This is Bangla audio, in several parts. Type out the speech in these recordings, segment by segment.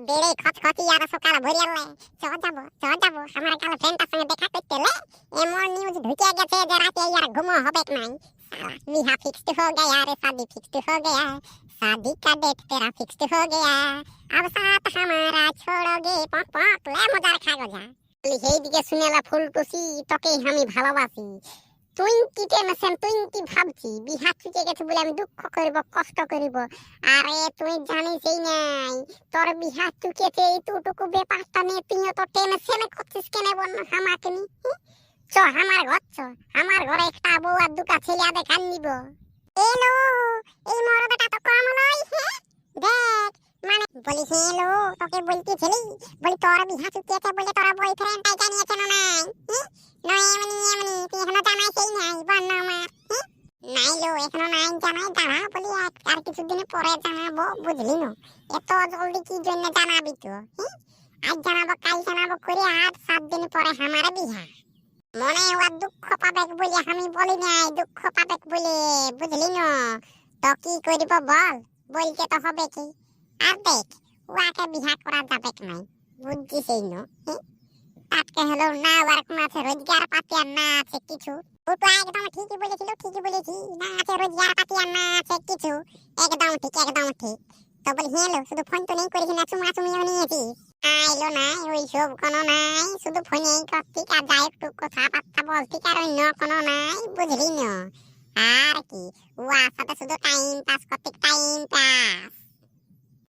বেড়ে খচখচি আর সকাল ভরিয়ালে চ যাব চ যাব আমার গার্লফ্রেন্ডটার সঙ্গে দেখা করতে লে এমন নিউজ ঢুকে গেছে যে রাতে আর ঘুমো হবে নাই साला बिहा फिक्स्ड हो गया रे शादी फिक्स्ड हो गया शादी का डेट तेरा फिक्स्ड हो गया अब साथ हमारा छोड़ोगे पक पक ले मजार খাগো যা বলি সেই দিকে শুনেলা ফুলটুসি তোকে আমি ভালোবাসি তুই কি টেনশন তুই কি ভাবছি বিহা চুকে গেছে বলে আমি দুঃখ করিব, কষ্ট করিব। আরে, তুই জানিস এই নাই, তোর চুকেছে এইটুকু ব্যাপারটা নিয়ে তুইও তো টেনশন করছিস কেন বল নি চ, আমার ঘর চ, আমার ঘরে একটা বউ আর দুটা ছেলে আদে খান নিব। এলো এই মরদটা তো কম নয় দেখ মানে বলি হেলো তোকে বলতেছিলি বলি তোর বিহা চুকিয়েছে বলে তোর বয়ফ্রেন্ড টাইকা নিয়েছে না নাই? নয় এমনি এমনি, তুই এখনও জানাই সেই নাই বন্য আমার হ্যাঁ? নাইলো এখনও নাই জানাই দাঁড়া বলি, আর কিছুদিন পরে জানাব, বুঝলি না এত জলদি কি জন্য জানাবি তো হ্যাঁ? আজ জানাব, কাল জানাব করে আর সাত দিন পরে আমার বিহা মনে ওয়া দুঃখ পাবেক বলে আমি বলি নাই, দুঃখ পাবেক বলে, বুঝলি না তো কি করিব বল, বলতে তো হবে কি আর দেখ ওয়াকে বিহা করা যাবে নাই। বুঝছিস এই না তাতকে হলো না ওর কোনো আছে রোজগার পাতি আর না আছে কিছু। ও তো একদম ঠিকই বলেছিল, ঠিকই বলেছি। না আছে রোজগার পাতি আর না আছে কিছু। একদম ঠিক একদম ঠিক। তো বলি হ্যালো শুধু ফোন তো নেই করেছি না চুমা চুমিও নিয়েছিস আইলো নাই ওই সব কোনো নাই। শুধু ফোনেই করতি আর যাই একটু কথাবার্তা বলতি আর অন্য কোনো নাই। বুঝলি না? আর কি? ওয়ার সাথে শুধু টাইম পাস করতে টাইম পাস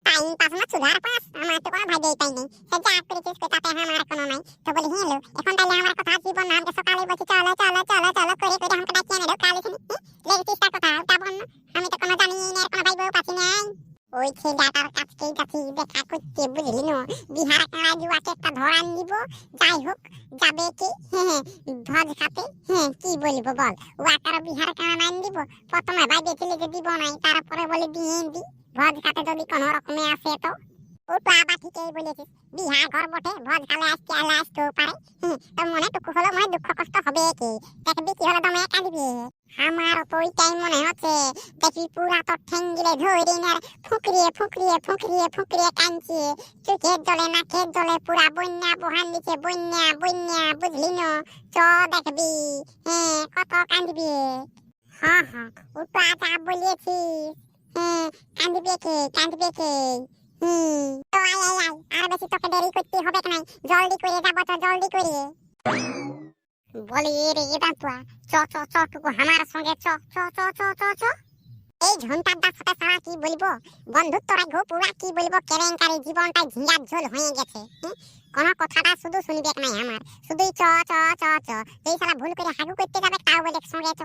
টাইম পাস না সুধার পাস। আমার তো কোনো ভাইদেই পাই নাই। সে যা করেছিস তাতে আমার কোনো নাই। তো বলি হ্যালো এখন তাহলে আমার কথা জীবন নামকে সকালে বলছি, চলো চলো চলো চলো, করে করে আমাকে ডাকিয়ে এনে ঢোকালে শুনি লেগেছিস তার কথা ওটা বল না। আমি তো কোনো জানি না কোনো ভাই বউ পাচ্ছি নাই। ওই ছেলেটার কাছকেই যাচ্ছি, দেখা করতে, বুঝলি না? বিহার কাঁড়া জুয়াকে একটা ধরান দিব যাই হোক, যাবে কি? হ্যাঁ ভজ খাতে। হ্যাঁ কি বলব বল? ওয়াকার বিহার কানা নাইন দিব? প্রথমে ভাই দেখলে যে দিব নাই, তারপরে বলে দিয়ে দি। ভজ খাতে যদি কোনো রকমে আসে তো? ও তো আবার ঠিকই বলেছিস বিহা ঘর বটে ভজ খালে আসতে আলে আসতেও পারে। তো মনে টুকু হলো, মনে দুঃখ কষ্ট হবে কি? দেখবি কি হলো, দমে একা দিবি? আমার তো ওইটাই মনে হচ্ছে। দেখি পুরা তো ঠেঙ্গিলে ধরে নার ফুকরিয়ে ফুকরিয়ে ফুকরিয়ে ফুকরিয়ে কাঁদছে। চোখের জলে, নাকের জলে পুরা বন্যা বহান দিছে বন্যা বন্যা, বুঝলি না? চ দেখবি। হ্যাঁ কত কাঁদবি। হ্যাঁ হ্যাঁ তো আজ বলিয়েছিস। হ্যাঁ কাঁদবে কে? কাঁদবে কে? হুম। তো আয় আয় আয়, আর বেশি তোকে দেরি করতে হবে না জলদি করে যাব তো, জলদি করে। বলি রে এটা তো চ চ চ, টুকু আমার সঙ্গে, চ চ চ চ চ চ। এই ঝন্টার দাস সাথে সারা কি বলব? বন্ধুত্ব রাখব পুরা কি বলব? কেলেঙ্কারি জীবনটা ঝিঙ্গার ঝোল হয়ে গেছে? কোনো কথাটা শুধু শুনবে নাই আমার। শুধুই চ চ চ চ। যেই সালা ভুল করে হাগু করতে যাবে, তাও বলে সঙ্গে চ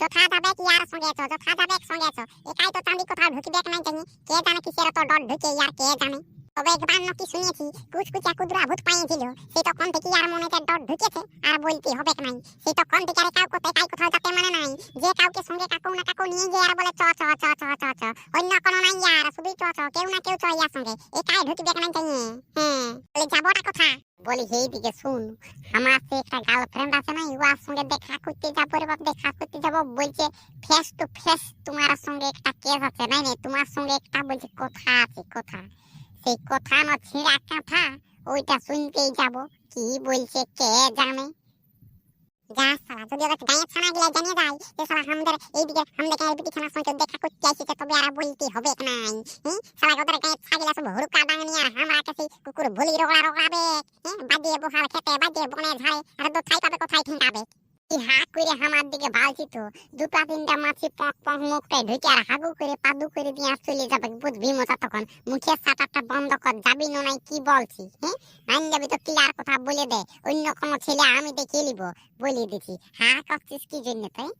যথা যাবে কি আর সঙ্গে চ, যথা যাবে সঙ্গে চ। একাই তো চাঁদি কোথাও ঢুকিবে নাই জানি। কে জানে কিসের তো ডর ঢুকে আর কে জানে। তবে একবার নাকি শুনেছি, কুচকুচা কুদরা ভূত পাইছিল সেই তখন থেকে আর মনেতে ডর ঢুকেছে। আর বলতে হবে নাই। সেই তখন থেকে আর কাউ কোথায় কাই কোথাও যেতে মানে নাই। যে কাউকে সঙ্গে কাকু না কাকু নিয়ে গিয়ে আর বলে চ চ চ চ চ চ। অন্য কোনো নাই আর, শুধুই চ চ। কেউ না কেউ চ ইয়ার সঙ্গে। একাই ঢুকিবে নাই জানি হ্যাঁ বলে যাবোটা কথা বলি সেই দিকে শুন। আমার সে একটা গার্লফ্রেন্ড আছে না ওর সঙ্গে দেখা করতে যাব রে বাপ, দেখা করতে যাব। বলছে, ফেস টু ফেস তোমার সঙ্গে একটা কেস আছে, নাই তোমার সঙ্গে একটা বলছে, কথা আছে, কথা। সেই কথা না ছিঁড়া কাঁথা ওইটা শুনতেই যাব। কি বলছে কে জানে? দেখা বলতে হবে কুকুর ভুলি, রোগড়া, রোগড়াবে। হ্যাঁ বাদিয়ে বহাল খেতে বাদিয়ে বনে ঝাড়ে, আর তো থাই পাবে, কোথায় ঠেকাবে হাত করে আমার দিকে দুটা তিনটা মাছি পক পক ঢুকে আর হাগু করে পাদু করে দিয়ে চলে যাবে বুঝবি তখন মুখের বন্ধ কর, যাবি নাই কি বলছি হ্যাঁ? যাবি তো কথা বলে দে, অন্য কোনো ছেলে আমি দেখে নিব বলে দিছি। হ্যাঁ করছিস কি জন্য তুই?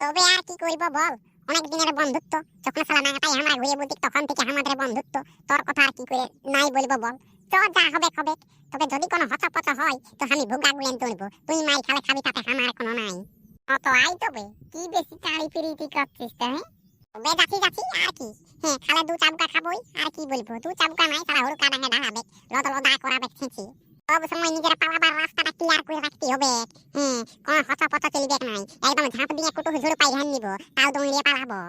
তবে আর কি করব বল, অনেক দিনের বন্ধুত্ব, যখন সালা নাগাটাই আমার ঘুরে বলতি তখন থেকে আমাদের বন্ধুত্ব, তোর কথা আর কি করে নাই বলব বল। যা হবে হবে। তবে যদি কোনো হচপচ হয়, তো আমি ভুগা গুলেন তুলব। তুই মাই খালে খাবি, তাতে আমার কোনো নাই। অত আই তবে, কি বেশি টাড়ি পিড়িটি করছিস তো হ্যাঁ যাচ্ছি যাচ্ছি, আর কি। হ্যাঁ খালে দু চাবুকা খাবই, আর কি বলব? দু চাবুকা নাই সারা হুড়কা ডাঙে দাঁড়াবে। লদ লদা করাবে ছেঁচি। সব সময় নিজের পালাবার রাস্তাটা ক্লিয়ার করে রাখতে হবে। হ্যাঁ কোনো হচপচ চলবে নাই। একদম ঝাঁপ দিয়ে কুটু ঝুড়ু পাই ধ্যান নিব তাও দৌড়িয়ে পালাবো।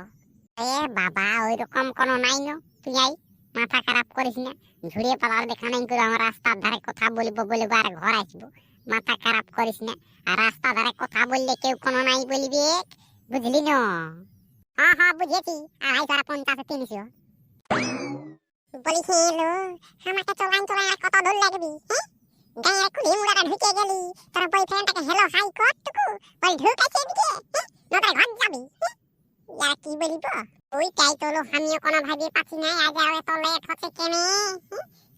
এ বাবা ওই রকম কোনো নাই তুই আই মাথা খারাপ করিস না। ঝুড়িয়ে পালার দেখা নাই করে আমার রাস্তার ধারে কথা বলব বলব আর ঘর আসব। মাথা খারাপ করিস না। আর রাস্তা ধারে কথা বললে কেউ কোনো নাই বলবি বুঝলি না? হ্যাঁ হ্যাঁ বুঝেছি। আড়াই সারা পঞ্চাশ তিনশো। বলি আমাকে চলান চলান আর কত দূর লাগবি হ্যাঁ? গায়ের কুড়ি মুড়াটা ঢুকে গেলি, তোর বয়ফ্রেন্ডটাকে হেলো, হাই কতটুকু বল ঢুকাইছে এদিকে হ্যাঁ? নতরে ঘর যাবি হ্যাঁ? ইয়ার কি বলিব? ওইটাই তো লো আমিও কোনো ভাবে পাচ্ছি না আজ আর এত লেট হচ্ছে কেনে?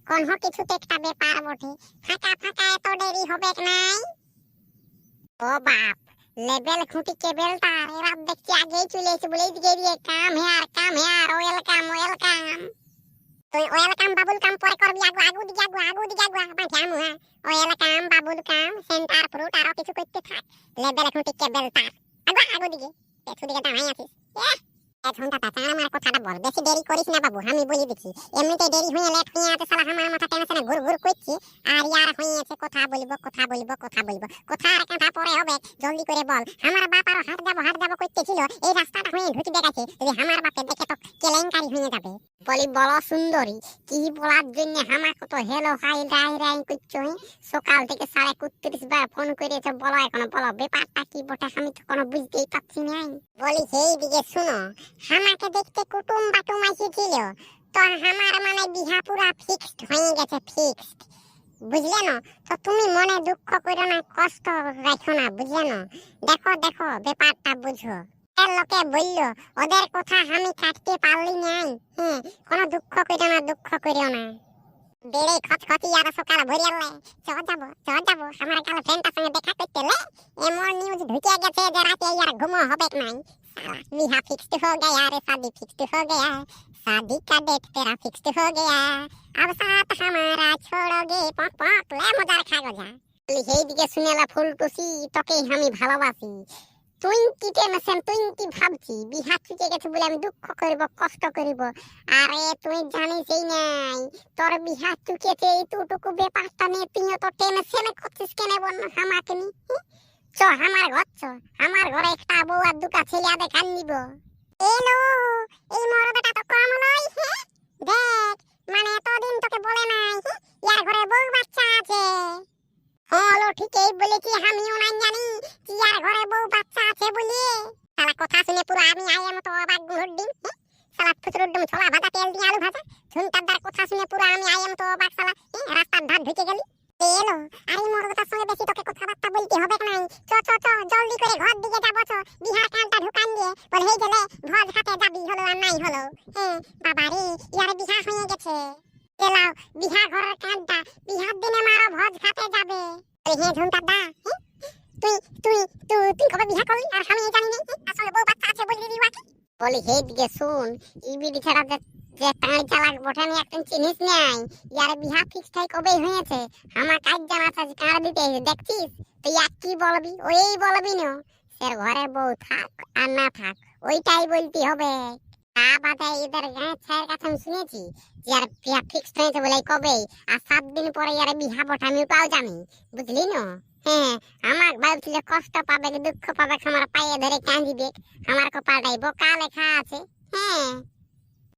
কোন হো কিছুতে একটা ব্যাপার বটে। ফাঁকা ফাঁকা এত দেরি হবে নাই? ও বাপ লেভেল খুঁটি কেবল তার এরা দেখছি আগেই চলে এসে বলে এদিকে দিয়ে। Come here come here welcome welcome তুই ওয়েলকাম বাবুল কাম পরে করবি আগু আগু দিকে আগু আগু দিকে আগু বাঁচা আমু হ্যাঁ ওয়েলকাম বাবুল কাম সেন্টার ফ্রুট আরও কিছু করতে থাক। লেভেল খুঁটি কেবল তার আগু আগু দিকে পেছু দিকে দাঁড়াই আছিস। What? আমার বল। বলে। আমার আমার আমার সুন্দরী, কি বলার জন্য আমাকে তো হেলো হাই রাই রাই করছ সকাল থেকে সাড়ে কুত্রিশ বার ফোন করেছে বলো এখন, বলো, ব্যাপারটা কি বটে? আমি তো কোনো বুঝতেই পারছি না বলি সেই দিকে শুনো আমাকে দেখতে কুটুম বাটুম এসেছিল তো আমার মানে বিহা পুরা ফিক্সড হয়ে গেছে ফিক্সড বুঝলে না? তো তুমি মনে দুঃখ করো না, কষ্ট রাখো না, বুঝলে না? দেখো দেখো, ব্যাপারটা বুঝো। লোকে বলল, ওদের কথা আমি কাটতে পারলি নাই। হ্যাঁ কোনো দুঃখ করো না, দুঃখ করো না। বেড়ে খচখচি আর সকাল ভরিয়ালে চ যাব চ যাব, আমার কালে ফ্রেন্ডটার সঙ্গে দেখা করতে লে। এমন নিউজ ঢুকে গেছে যে রাতে আর ঘুমো হবে নাই। साला बिहा फिक्स्ड हो गया रे शादी फिक्स्ड हो गया शादी का डेट तेरा फिक्स्ड हो गया अब साथ हमारा छोड़ोगे पक पक ले मजार खा गो जा বলি সেই দিকে শুনেলা ফুলটুসি তোকে আমি ভালোবাসি তুই কি টেনশন তুই কি ভাবছি বিহা চুকে গেছে বলে আমি দুঃখ করব কষ্ট করব আরে তুই জানিস এই নাই তোর বিহা চুকেছে এইটুকু ব্যাপারটা নিয়ে তুইও তো টেনশন করছিস কেন বন্য আমাকে নি হুঁ? চ আমার ঘর চ। আমার ঘরে একটা বউ আর দুটা ছেলে আদে খান নিব। এলো এই মরদটা তো কম হ্যাঁ দেখ মানে এতদিন তোকে বলে নাই হ্যাঁ? ইয়ার ঘরে বউ বাচ্চা আছে। হলো ঠিকই বলেছি আমিও নাই জানি ইয়ার ঘরে বউ বাচ্চা আছে বলে। সালা কথা শুনে পুরো আমি আইয়ের মতো অবাক গুড়ডিম সালা ফুসরুড্ডুম ছোলা ভাজা তেল দিয়ে আলু ভাজা। ঝুমটার দার কথা শুনে পুরো আমি আইয়ের মতো অবাক হ্যাঁ, রাস্তার ধার ঢুকে গেলি। এলো আর মরদটার বলে হেই গেলে ভোজ খাতে যাবি হলো আর নাই হলো? হ্যাঁ বাবা রে ইয়ার বিহা হয়ে গেছে। এলাও বিহা ঘরের কানটা বিহার দিনে মারো, ভোজ খাতে যাবে। হ্যাঁ ঝুমটার দা হ্যাঁ? তুই তুই তুই তুই কবে বিহা করলি? আর আমি জানি না হ্যাঁ? আসলে বউ বাচ্চা আছে বললি দিওয়াকে বলি সেই দিকে শুন ইবিডি ছাড়া যে যে চালাক আমি একজন চিনিস নাই। ইয়ার বিহা ফিক্স থাই কবেই হয়েছে? আমার কাজ জানা আছে, কার দিতে দেখছিস? তুই আর কি বলবি? ওই বলবি না? সের ঘরে বউ থাক আর না থাক, ওইটাই বলতে হবে। তা বাদে গাঁয়ের ছায়ের কাছে আমি শুনেছি, যে আর ফিক্স হয়েছে বলে কবেই আর সাত দিন পরে ইয়ার বিহা আমি ওটাও জানি, বুঝলি না? হ্যাঁ আমার কষ্ট পাবে দুঃখ পাবে আমার পায়ে ধরে আমার কপালটাই বোকা লেখা আছে হ্যাঁ।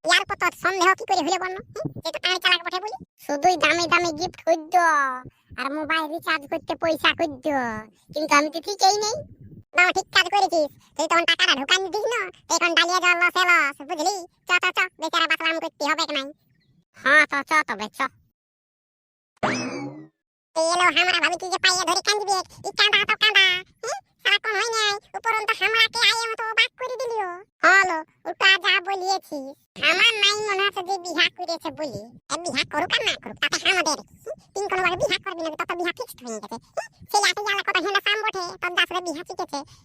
ইয়ার কত সন্দেহ কি করে হলে বল এটা টানি চালাক বলি? শুধুই দামি দামি গিফট করদ আর মোবাইল রিচার্জ করতে পয়সা করদ কিন্তু আমি তো ঠিকই নেই। বাবা ঠিক কাজ করেছিস। তুই তখন টাকাটা ঢুকান দিস না তো এখন ডালিয়া জল লস লস বুঝলি? চ চ চ বেচারা বাতলাম করতে হবে কি নাই হ্যাঁ তো চ তবে চ। এলো আমরা ভাবি কি যে পাইয়ে ধরে কান্দিবে ই কাঁদা তো কাঁদা সারা কোন হয় নাই উপরন্ত হামরাকে আয়ে মতো বাক করে দিলিও হলো ওটা যা বলিয়েছি আমার নাই মনে হচ্ছে যে বিহা করেছে বলি। এ বিহা করুক আর না করুক তাতে আমাদের তিন কোনো বিহা করবি না তত বিহা ফিক্সড হয়ে গেছে তোর দাসরে বিহা চিকেছে